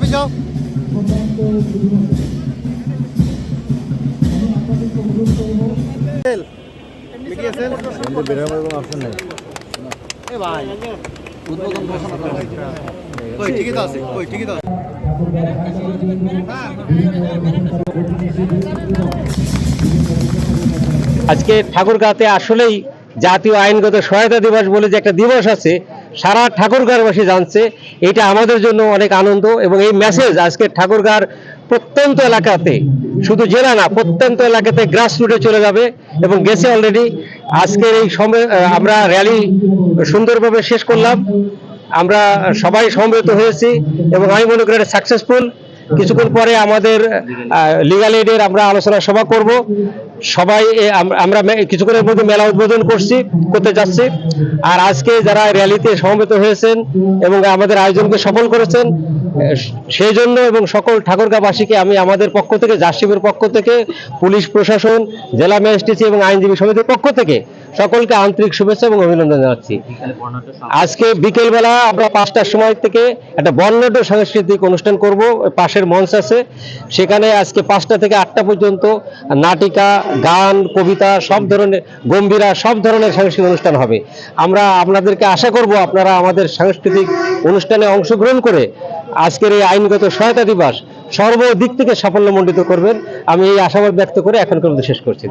পিছাও এ ভাই। ওই ঠিকই তো আছে? ঠিকই তো আছে? আজকে ঠাকুরগাঁতে আসলেই জাতীয় আইনগত সহায়তা দিবস বলে যে একটা দিবস আছে সারা ঠাকুরগাঁওবাসী জানছে, এটা আমাদের জন্য অনেক আনন্দ এবং এই মেসেজ আজকে ঠাকুরগাঁর প্রত্যন্ত এলাকাতে, শুধু জেলা না, প্রত্যন্ত এলাকাতে গ্রাস রুটে চলে যাবে এবং গেছে অলরেডি আজকের এই সময় আমরা র্যালি সুন্দরভাবে শেষ করলাম। আমরা সবাই সমবেত হয়েছি এবং আমি মনে করি এটা সাকসেসফুল কিছুক্ষণ পরে আমাদের লিগাল এডের আমরা আলোচনা সভা করব। সবাই আমরা কিছুক্ষণের মধ্যে মেলা উদ্বোধন করছি, করতে যাচ্ছি। আর আজকে যারা র্যালিতে সমবেত হয়েছেন এবং আমাদের আয়োজনকে সফল করেছেন সেই জন্য এবং সকল ঠাকুরগাঁবাসীকে আমি আমাদের পক্ষ থেকে, জাসিমের পক্ষ থেকে, পুলিশ প্রশাসন, জেলা ম্যাজিস্ট্রেসি এবং আইনজীবী সমিতির পক্ষ থেকে সকলকে আন্তরিক শুভেচ্ছা এবং অভিনন্দন জানাচ্ছি। আজকে বিকেলবেলা আমরা পাঁচটার সময় থেকে একটা বর্ণাঢ্য সাংস্কৃতিক অনুষ্ঠান করব, পাশের মঞ্চ আছে। সেখানে আজকে পাঁচটা থেকে আটটা পর্যন্ত নাটিকা, গান, কবিতা, সব ধরনের গম্ভীরা, সব ধরনের সাংস্কৃতিক অনুষ্ঠান হবে। আমরা আপনাদেরকে আশা করব আপনারা আমাদের সাংস্কৃতিক অনুষ্ঠানে অংশগ্রহণ করে আজকের এই আইনগত সহায়তা দিবস সর্বদিক থেকে সাফল্যমণ্ডিত করবেন। আমি এই আশাবাদ ব্যক্ত করে এখনকার মধ্যে শেষ করছি।